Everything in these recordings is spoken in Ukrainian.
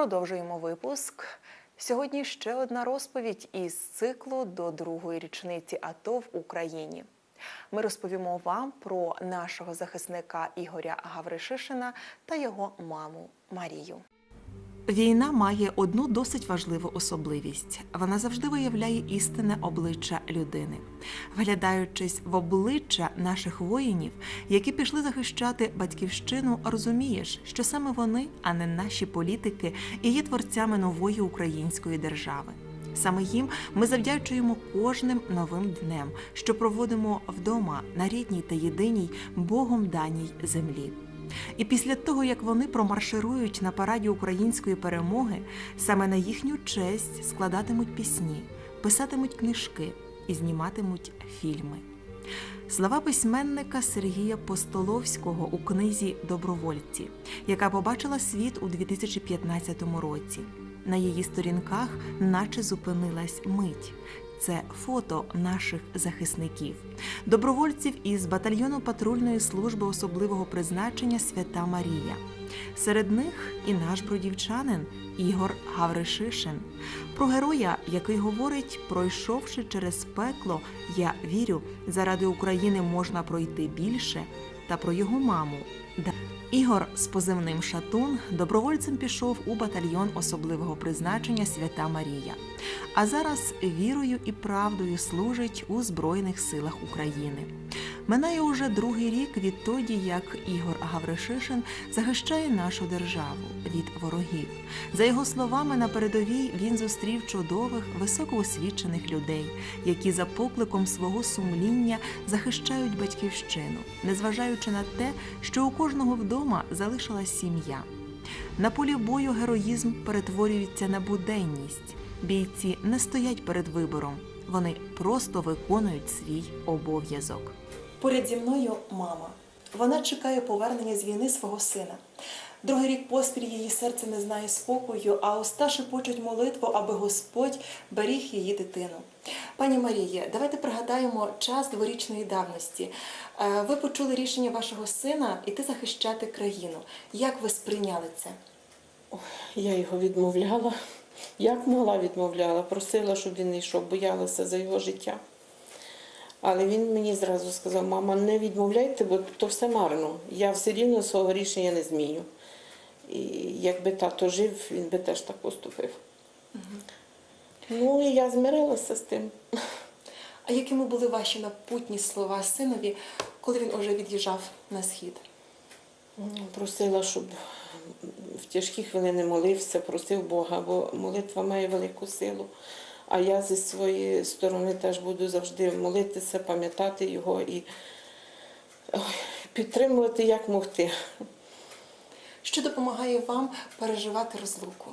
Продовжуємо випуск. Сьогодні ще одна розповідь із циклу до другої річниці АТО в Україні. Ми розповімо вам про нашого захисника Ігоря Гавришишина та його маму Марію. Війна має одну досить важливу особливість. Вона завжди виявляє істинне обличчя людини. Вглядаючись в обличчя наших воїнів, які пішли захищати батьківщину, розумієш, що саме вони, а не наші політики, і є творцями нової української держави. Саме їм ми завдячуємо кожним новим днем, що проводимо вдома на рідній та єдиній Богом даній землі. І після того, як вони промарширують на параді української перемоги, саме на їхню честь складатимуть пісні, писатимуть книжки і зніматимуть фільми. Слова письменника Сергія Постоловського у книзі Добровольці, яка побачила світ у 2015 році. На її сторінках наче зупинилась мить. Це фото наших захисників, добровольців із батальйону патрульної служби особливого призначення Свята Марія. Серед них і наш бродівчанин Ігор Гавришишин. Про героя, який говорить, пройшовши через пекло, я вірю, заради України можна пройти більше, та про його маму. Ігор з позивним Шатун добровольцем пішов у батальйон особливого призначення Свята Марія. А зараз вірою і правдою служить у Збройних силах України. Минає уже другий рік відтоді, як Ігор Гавришишин захищає нашу державу від ворогів. За його словами, на передовій він зустрів чудових, високоосвічених людей, які за покликом свого сумління захищають батьківщину, незважаючи на те, що у кожного вдома залишилась сім'я. На полі бою героїзм перетворюється на буденність. Бійці не стоять перед вибором, вони просто виконують свій обов'язок. Поряд зі мною мама. Вона чекає повернення з війни свого сина. Другий рік поспіль її серце не знає спокою, а уста шепочуть молитву, аби Господь беріг її дитину. Пані Марія, давайте пригадаємо час дворічної давності. Е, Ви почули рішення вашого сина іти захищати країну. Як ви сприйняли це? Я його відмовляла. Як могла відмовляла, просила, щоб він не йшов, боялася за його життя. Але він мені зразу сказав: мама, не відмовляйте, бо то все марно. Я все рівно свого рішення не зміню. І якби тато жив, він би теж так поступив. Ну і я змирилася з тим. А якими були ваші напутні слова синові, коли він уже від'їжджав на схід? Ну, Просила, щоб в тяжкі хвилини молився, просив Бога, бо молитва має велику силу. А я зі своєї сторони теж буду завжди молитися, пам'ятати його і ой, підтримувати як могти. Що допомагає вам переживати розлуку?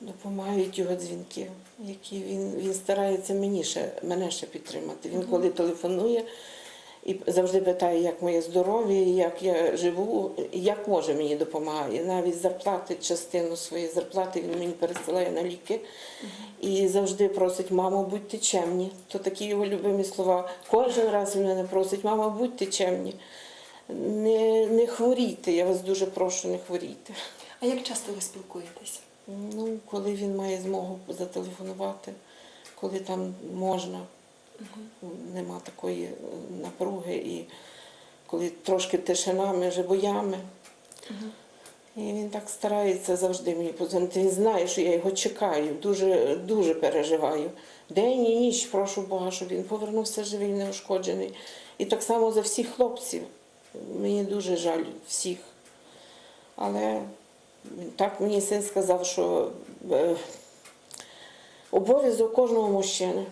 Допомагають його дзвінки, які він, він старається мені ще, мене ще підтримати. Він коли телефонує і завжди питає, як моє здоров'я, як я живу, як може мені допомагає. Навіть зарплати, частину своєї зарплати він мені пересилає на ліки і завжди просить, мамо, будьте чемні. То такі його любимі слова. Кожен раз він мене просить, мама, будьте чемні. Не, не хворійте, я вас дуже прошу, не хворійте. А як часто ви спілкуєтесь? Ну, коли він має змогу зателефонувати, коли там можна, нема такої е, напруги, і коли трошки тишина між боями. І він так старається завжди мені подзвонити. Він знає, що я його чекаю, дуже, дуже переживаю. День і ніч прошу Бога, щоб він повернувся живий, неушкоджений. І так само за всіх хлопців. Мені дуже жаль всіх. Але так мені син сказав, що е, обов'язок кожного мужчини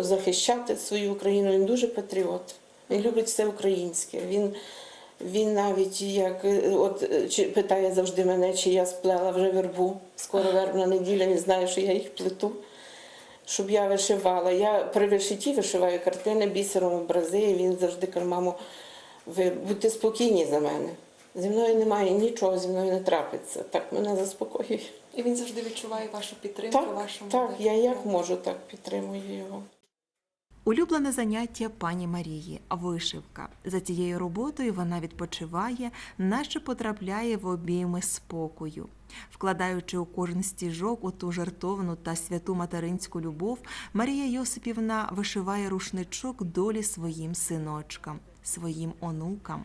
захищати свою Україну. Він дуже патріот. Він любить все українське. Він, він навіть як е, от е, питає завжди мене, чи я сплела вже вербу. Скоро вербна неділя, він знає, що я їх плету. Щоб я вишивала. Я при вишитті вишиваю картини бісером образи, і він завжди каже, мамо, ви будьте спокійні за мене. Зі мною немає нічого, зі мною не трапиться. Так мене заспокоює. І він завжди відчуває вашу підтримку, Так, вашу так, я як можу, так підтримую його. Улюблене заняття пані Марії вишивка. За цією роботою вона відпочиває, наче потрапляє в обійми спокою. Вкладаючи у кожен стіжок у ту жертовну та святу материнську любов, Марія Йосипівна вишиває рушничок долі своїм синочкам, своїм онукам.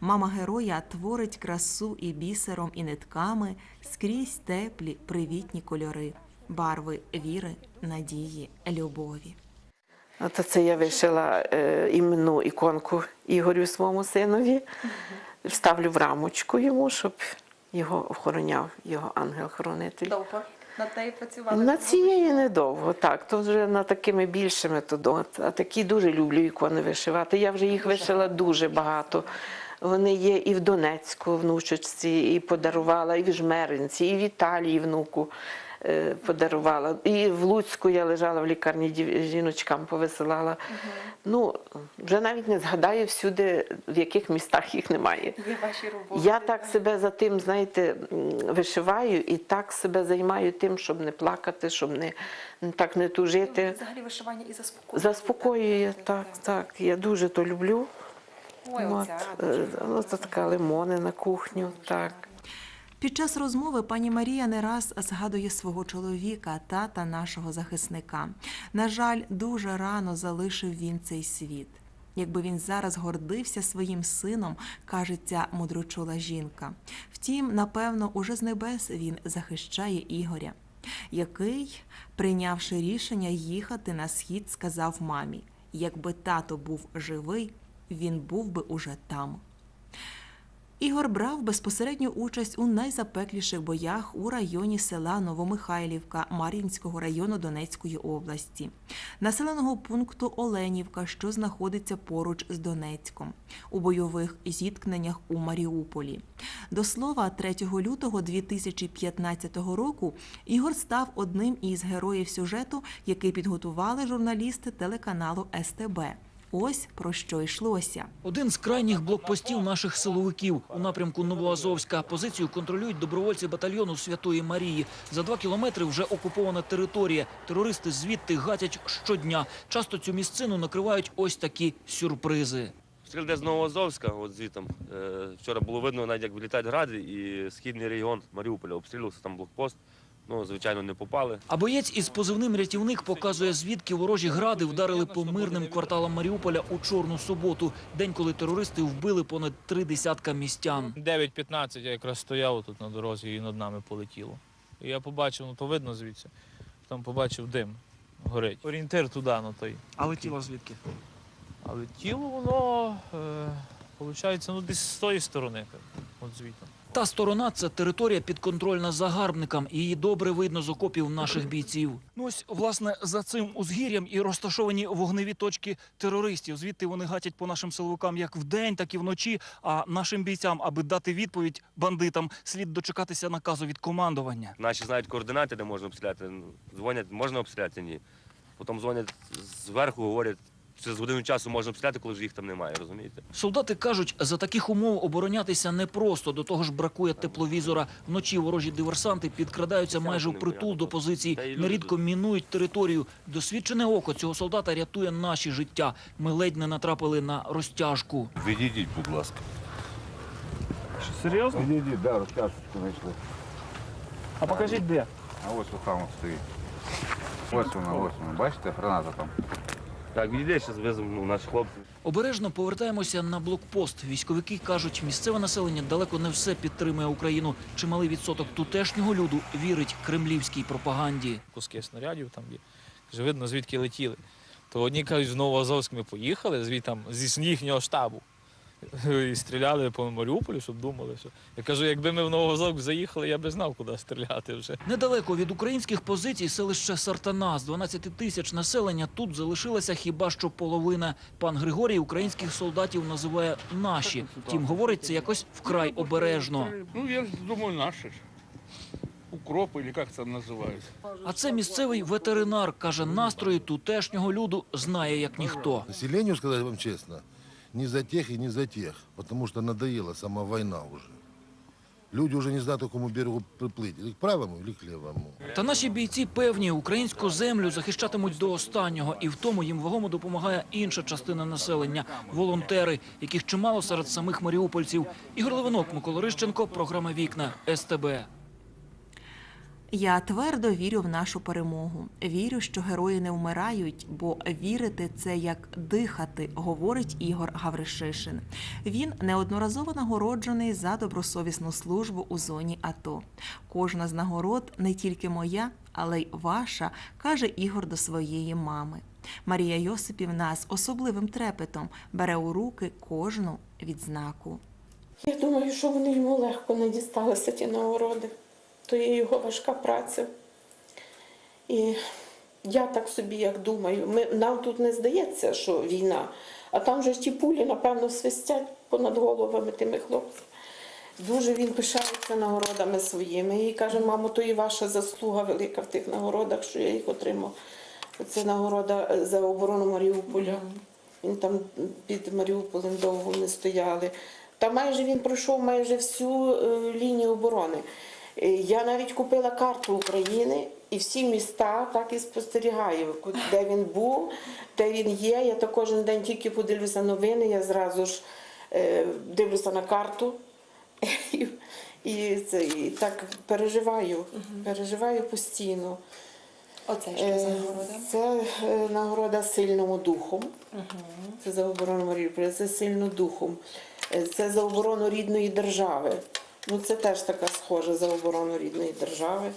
Мама героя творить красу і бісером, і нитками скрізь теплі, привітні кольори, барви віри, надії, любові. От це я вишила е, іменну іконку Ігорю своєму синові. Вставлю в рамочку йому, щоб його охороняв, його ангел-хоронитель. Довго над нею працювали? На цієї недовго, так. То вже на такими більшими то до- А такі дуже люблю ікони вишивати. Я вже їх вишила дуже багато. Вони є і в Донецьку внучечці, і подарувала, і в Жмеринці, і в Італії внуку подарувала. І в Луцьку я лежала в лікарні жіночкам, повисилала. Ну, вже навіть не згадаю всюди, в яких містах їх немає. Є ваші роботи. Я так себе за тим, знаєте, вишиваю і так себе займаю тим, щоб не плакати, щоб не так не тужити. Взагалі вишивання і заспокоює. Заспокоює, так, так. Я дуже то люблю. Ой, От, оця, е, ну, така лимони на кухню, так. Під час розмови пані Марія не раз згадує свого чоловіка, тата нашого захисника. На жаль, дуже рано залишив він цей світ. Якби він зараз гордився своїм сином, каже ця мудрочола жінка. Втім, напевно, уже з небес він захищає Ігоря, який, прийнявши рішення їхати на схід, сказав мамі: якби тато був живий, він був би уже там. Ігор брав безпосередню участь у найзапекліших боях у районі села Новомихайлівка Мар'їнського району Донецької області, населеного пункту Оленівка, що знаходиться поруч з Донецьком, у бойових зіткненнях у Маріуполі. До слова, 3 лютого 2015 року Ігор став одним із героїв сюжету, який підготували журналісти телеканалу СТБ. Ось про що йшлося. Один з крайніх блокпостів наших силовиків у напрямку Новоазовська. Позицію контролюють добровольці батальйону Святої Марії. За два кілометри вже окупована територія. Терористи звідти гатять щодня. Часто цю місцину накривають ось такі сюрпризи. Стріл де з Новоазовська, от звітом. Е, Вчора було видно, навіть як вилітають гради, і східний регіон Маріуполя обстрілювався там блокпост. Ну, звичайно, не попали. А боєць із позивним рятівник показує, звідки ворожі гради вдарили по мирним кварталам Маріуполя у чорну суботу, день, коли терористи вбили понад три десятка містян. 9.15 я якраз стояв тут на дорозі і над нами полетіло. І я побачив, ну то видно звідси. Там побачив дим, горить. Орієнтир туди, на той. А летіло звідки? Але тіло воно, е, виходить, ну десь з тої сторони, от звідти. Та сторона це територія підконтрольна загарбникам. і Її добре видно з окопів наших бійців. Ну ось, власне, за цим узгір'ям і розташовані вогневі точки терористів. Звідти вони гатять по нашим силовикам як вдень, так і вночі. А нашим бійцям, аби дати відповідь бандитам, слід дочекатися наказу від командування. Наші знають координати, де можна обстріляти. Дзвонять, можна обстріляти, ні. Потім дзвонять зверху, говорять, через годину часу можна обстріляти, коли ж їх там немає, розумієте? Солдати кажуть, за таких умов оборонятися непросто. До того ж бракує тепловізора. Вночі ворожі диверсанти підкрадаються майже впритул до позицій, нерідко мінують територію. Досвідчене око цього солдата рятує наші життя. Ми ледь не натрапили на розтяжку. Відійдіть, будь ласка. Серйозно? Відійдіть, да, розтяжечку знайшли. А покажіть де. А ось там стоїть. Ось вона, ось вона. Бачите, граната там. Так, людей зараз веземо наших хлопців. Обережно повертаємося на блокпост. Військовики кажуть, місцеве населення далеко не все підтримує Україну. Чималий відсоток тутешнього люду вірить кремлівській пропаганді. Куски снарядів там є. Вже видно, звідки летіли. То одні кажуть, з Новоазовськ ми поїхали, звідти там зі їхнього штабу. І стріляли по Маріуполю, щоб думали, що. Я кажу, якби ми в Новоазовськ заїхали, я би знав, куди стріляти вже. Недалеко від українських позицій селище Сартана з 12 тисяч населення тут залишилася хіба що половина. Пан Григорій українських солдатів називає наші. Втім, говорить це якось вкрай обережно. Ну, я думаю, наши ж. Укроп или как там называют. А це місцевий ветеринар каже, настрої тутешнього люду знає як ніхто. Населению, сказать вам честно, не за тех и не за тех, потому что надоела сама война уже. Люди уже не знают, к какому берегу приплыть. Или правому, или к левому. Та наші бійці певні, українську землю захищатимуть до останнього, і в тому їм вагомо допомагає інша частина населення волонтери, яких чимало серед самих маріупольців. Ігор Левинок, Микола Рищенко, програма Вікна СТБ. Я твердо вірю в нашу перемогу. Вірю, що герої не вмирають, бо вірити це як дихати, говорить Ігор Гавришишин. Він неодноразово нагороджений за добросовісну службу у зоні АТО. Кожна з нагород не тільки моя, але й ваша, каже Ігор до своєї мами. Марія Йосипівна з особливим трепетом бере у руки кожну відзнаку. Я думаю, що вони йому легко не дісталися ті нагороди. То є його важка праця. І я так собі як думаю, ми, нам тут не здається, що війна, а там же ті пулі, напевно, свистять понад головами тими хлопців. Дуже він пишається нагородами своїми і каже, мамо, то і ваша заслуга велика в тих нагородах, що я їх отримав. Це нагорода е, за оборону Маріуполя. Він там під Маріуполем довго не стояли. Та майже він пройшов майже всю е, лінію оборони. Е, Я навіть купила карту України і всі міста так і спостерігаю, де він був, де він є. Я то кожен день тільки подивлюся новини, я зразу ж е, дивлюся на карту. І, і, це, і так переживаю, переживаю постійно. Оце Е, Це е, нагорода сильному духом. Це за оборону Маріуполя, це сильно духом. Це за оборону рідної держави. Ну, це теж така схожа за оборону рідної держави.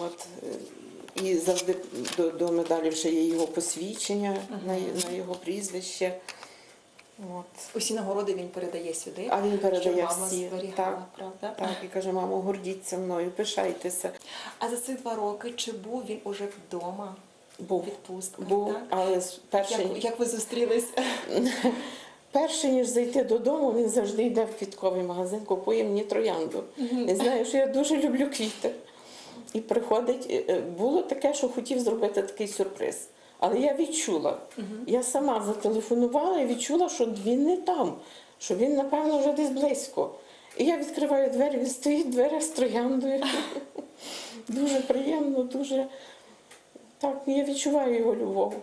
От, е, і завжди до, до медалі ще є його посвідчення на, на його прізвище. От. Усі нагороди він передає сюди. А він передає що мама всі. зберігала, Так, правда? так, і каже, мамо, гордіться мною, пишайтеся. А за ці два роки чи був він уже вдома? Був, Відпустках, був, так? але перший, Як, як ви зустрілись? Перше, ніж зайти додому, він завжди йде в квітковий магазин, купує мені троянду. Не знаю, що я дуже люблю квіти. І приходить, е, е, було таке, що хотів зробити такий сюрприз. Але я відчула. Я сама зателефонувала і відчула, що він не там, що він, напевно, вже десь близько. І я відкриваю двері, він стоїть в дверях з трояндою. Дуже приємно, дуже так, я відчуваю його любов.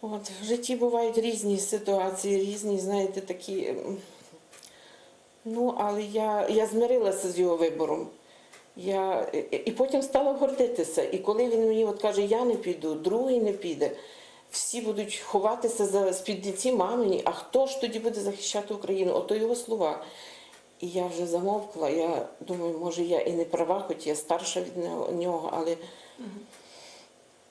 От, в житті бувають різні ситуації, різні, знаєте, такі. Ну, але я, я змирилася з його вибором. Я, і- і потім стала гордитися. І коли він мені от каже, я не піду, другий не піде, всі будуть ховатися за спідниці мамині, а хто ж тоді буде захищати Україну? Ото його слова. І я вже замовкла. Я думаю, може, я і не права, хоч я старша від нього, але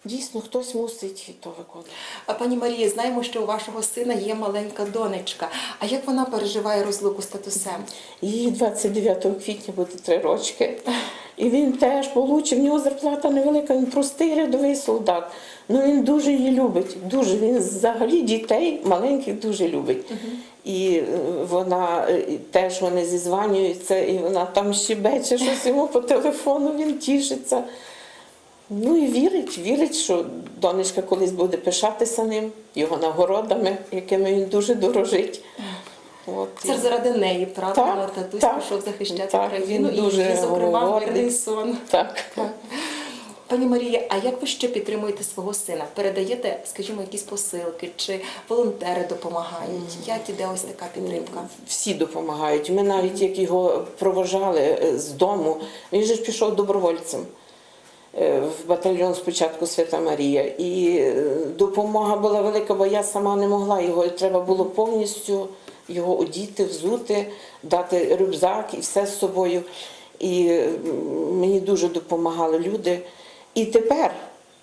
дійсно хтось мусить то виконувати. А пані Марія, знаємо, що у вашого сина є маленька донечка. А як вона переживає розлуку з татусем? Їй 29 квітня буде три рочки. І він теж получив, в нього зарплата невелика, він простий рядовий солдат. Ну він дуже її любить. Дуже він взагалі дітей маленьких дуже любить. І е, вона е, і теж вони зізванюються, і вона там щебече щось йому по телефону, він тішиться. Ну і вірить, вірить, що донечка колись буде пишатися ним, його нагородами, якими він дуже дорожить. От. Це ж заради неї, правда? Так, Татусь так, пішов захищати так, Україну він і дуже її, зокрема, мирний сон. Так. Пані Марія, а як ви ще підтримуєте свого сина? Передаєте, скажімо, якісь посилки, чи волонтери допомагають? Як іде ось така підтримка? Всі допомагають. Ми навіть як його провожали е, з дому, він же ж пішов добровольцем в батальйон спочатку Свята Марія. І е, допомога була велика, бо я сама не могла його. Треба було повністю його одіти, взути, дати рюкзак і все з собою. І е, мені дуже допомагали люди. І тепер,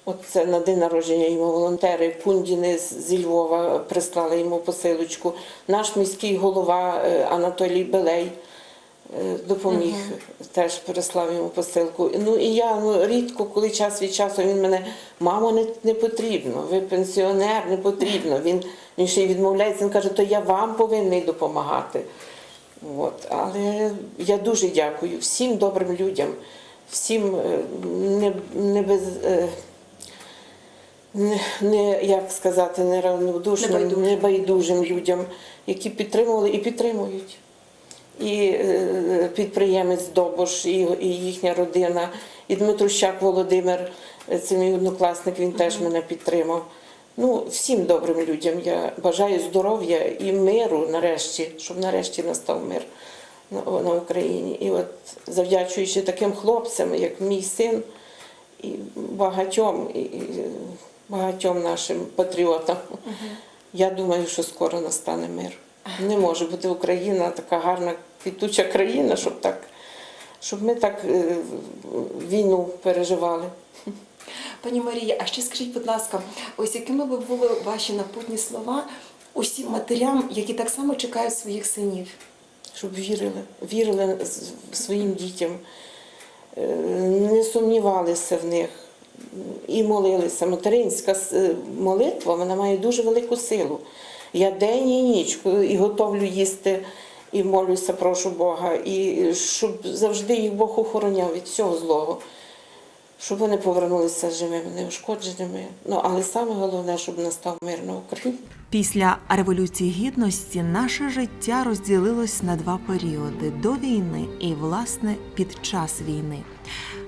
от це на день народження йому волонтери Пундіни зі Львова прислали йому посилочку. Наш міський голова е, Анатолій Белей е, допоміг, теж переслав йому посилку. Ну і я ну, рідко, коли час від часу він мене, мамо, не, не потрібно, ви пенсіонер, не потрібно. Він, він ще й відмовляється, він каже, то я вам повинний допомагати. От. Але я дуже дякую всім добрим людям, всім е, не, не без. е, Не, не як сказати, неравнодушним, небайдужим людям, які підтримували і підтримують. І е, підприємець Добош, і, їхня родина, і Дмитрущак Володимир, е, це мій однокласник, він теж мене підтримав. Ну, всім добрим людям я бажаю здоров'я і миру нарешті, щоб нарешті настав мир на, Україні. І от завдячуючи таким хлопцям, як мій син, і багатьом, і, багатьом нашим патріотам, я думаю, що скоро настане мир. Не може бути Україна така гарна квітуча країна, щоб так, щоб ми так е, війну переживали. Пані Марія, а ще скажіть, будь ласка, ось якими би були ваші напутні слова усім матерям, які так само чекають своїх синів? щоб вірили, вірили своїм дітям, е, не сумнівалися в них і молилися. Материнська молитва вона має дуже велику силу. Я день і ніч і готовлю їсти, і молюся, прошу Бога, і щоб завжди їх Бог охороняв від всього злого. Щоб вони повернулися живими, неушкодженими. Ну, але саме головне, щоб настав мир на Україні. Після Революції Гідності наше життя розділилось на два періоди до війни і, власне, під час війни.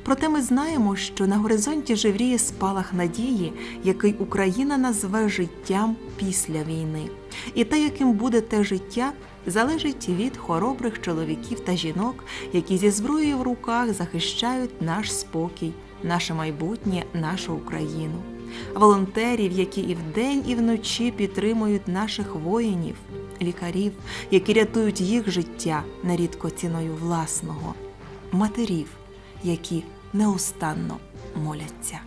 Проте ми знаємо, що на горизонті живріє спалах надії, який Україна назве життям після війни. І те, яким буде те життя, залежить від хоробрих чоловіків та жінок, які зі зброєю в руках захищають наш спокій, наше майбутнє, нашу Україну волонтерів, які і вдень, і вночі підтримують наших воїнів, лікарів, які рятують їх життя нерідко ціною власного, матерів, які неустанно моляться.